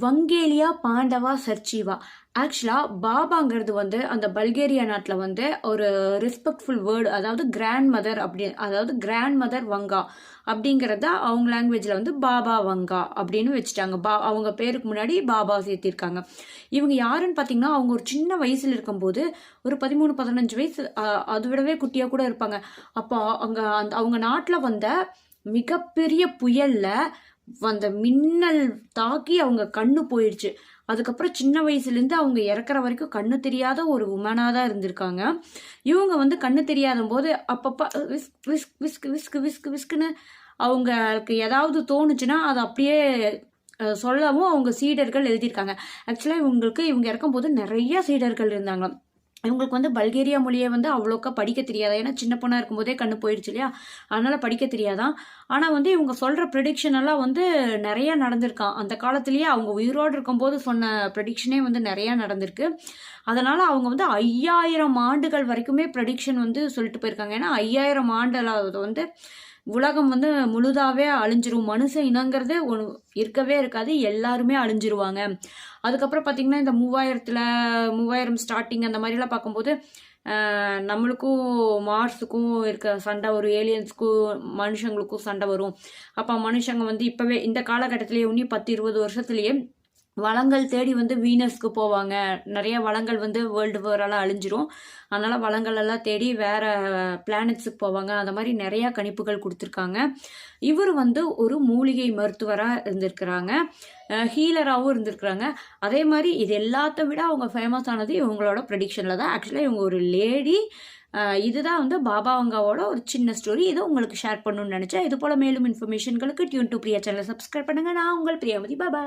வங்கேலியா பாண்டவா சர்ச்சிவா. ஆக்சுவலாக பாபாங்கிறது வந்து அந்த பல்கேரியா நாட்டில் வந்து ஒரு ரெஸ்பெக்ட்ஃபுல் வேர்டு அதாவது கிராண்ட் மதர் அப்படி அதாவது கிராண்ட் மதர் வங்கா. அப்படிங்கிறத அவங்க லாங்குவேஜில் வந்து பாபா வங்கா அப்படின்னு வச்சுட்டாங்க. பா அவங்க பேருக்கு முன்னாடி பாபா சேர்த்திருக்காங்க. இவங்க யாருன்னு பார்த்தீங்கன்னா அவங்க ஒரு சின்ன வயசில் இருக்கும்போது ஒரு பதிமூணு பதினஞ்சு வயசு அஹ், அதை விடவே குட்டியாக கூட இருப்பாங்க. அப்போ அங்கே அந்த அவங்க நாட்டில் வந்த மிகப்பெரிய புயலில் அந்த மின்னல் தாக்கி அவங்க கண்ணு போயிடுச்சு. அதுக்கப்புறம் சின்ன வயசுலேருந்து அவங்க இறக்குற வரைக்கும் கண்ணு தெரியாத ஒரு உமனாக தான் இருந்திருக்காங்க. இவங்க வந்து கண்ணு தெரியாத போது அப்பப்போ விஸ்க் விஸ்க் விஸ்க் விஸ்க் விஸ்க் விஸ்க்குன்னு அவங்களுக்கு ஏதாவது தோணுச்சுன்னா அதை அப்படியே சொல்லவும் அவங்க சீடர்கள் எழுதியிருக்காங்க. ஆக்சுவலாக இவங்களுக்கு இவங்க இறக்கும்போது நிறைய சீடர்கள் இருந்தாங்க இவங்களுக்கு வந்து பல்கேரியா மொழியை வந்து அவ்வளோக்கா படிக்க தெரியாதா. ஏன்னா சின்ன பொண்ணாக இருக்கும்போதே கண்ணு போயிடுச்சு இல்லையா? அதனால் படிக்க தெரியாதான் ஆனால் வந்து இவங்க சொல்கிற ப்ரெடிக்ஷன் எல்லாம் வந்து நிறையா நடந்திருக்கான் அந்த காலத்துலேயே அவங்க உயிரோடு இருக்கும்போது சொன்ன ப்ரெடிக்ஷனே வந்து நிறையா நடந்திருக்கு. அதனால் அவங்க வந்து ஐயாயிரம் ஆண்டுகள் வரைக்குமே ப்ரெடிக்ஷன் வந்து சொல்லிட்டு போயிருக்காங்க. ஏன்னா ஐயாயிரம் ஆண்டில் வந்து உலகம் வந்து முழுதாகவே அழிஞ்சிரும். மனுஷ இனங்கிறது ஒன்று இருக்கவே இருக்காது. எல்லாருமே அழிஞ்சிருவாங்க. அதுக்கப்புறம் பார்த்திங்கன்னா இந்த மூவாயிரத்தில் மூவாயிரம் ஸ்டார்டிங் அந்த மாதிரிலாம் பார்க்கும்போது நம்மளுக்கும் மார்ஸுக்கும் இருக்க சண்டை வரும். ஏலியன்ஸுக்கும் மனுஷங்களுக்கும் சண்டை வரும். அப்போ மனுஷங்க வந்து இப்போவே இந்த காலகட்டத்திலேயே இன்னும் பத்து இருபது வருஷத்துலேயே வளங்கள் தேடி வந்து வீனஸ்க்கு போவாங்க. நிறைய வளங்கள் வந்து வேர்ல்டு வேரெல்லாம் அழிஞ்சிரும். அதனால் வளங்கள் எல்லாம் தேடி வேறு பிளானட்ஸுக்கு போவாங்க. அந்த மாதிரி நிறையா கணிப்புகள் கொடுத்துருக்காங்க. இவர் வந்து ஒரு மூலிகை மருத்துவராக இருந்திருக்கிறாங்க. ஹீலராகவும் இருந்திருக்கிறாங்க. அதே மாதிரி இது எல்லாத்த விட அவங்க ஃபேமஸ் ஆனது இவங்களோட ப்ரெடிக்ஷனில் தான். ஆக்சுவலாக இவங்க ஒரு லேடி இதுதான் வந்து பாபா அங்காவோட ஒரு சின்ன ஸ்டோரி இதை உங்களுக்கு ஷேர் பண்ணணும்னு நினச்சேன். இது போல் மேலும் இன்ஃபர்மேஷன்களுக்கு டியூன் டு பிரியா சேனலை சப்ஸ்கிரைப் பண்ணுங்கள் நான் உங்கள் பிரியாமதி. பாபா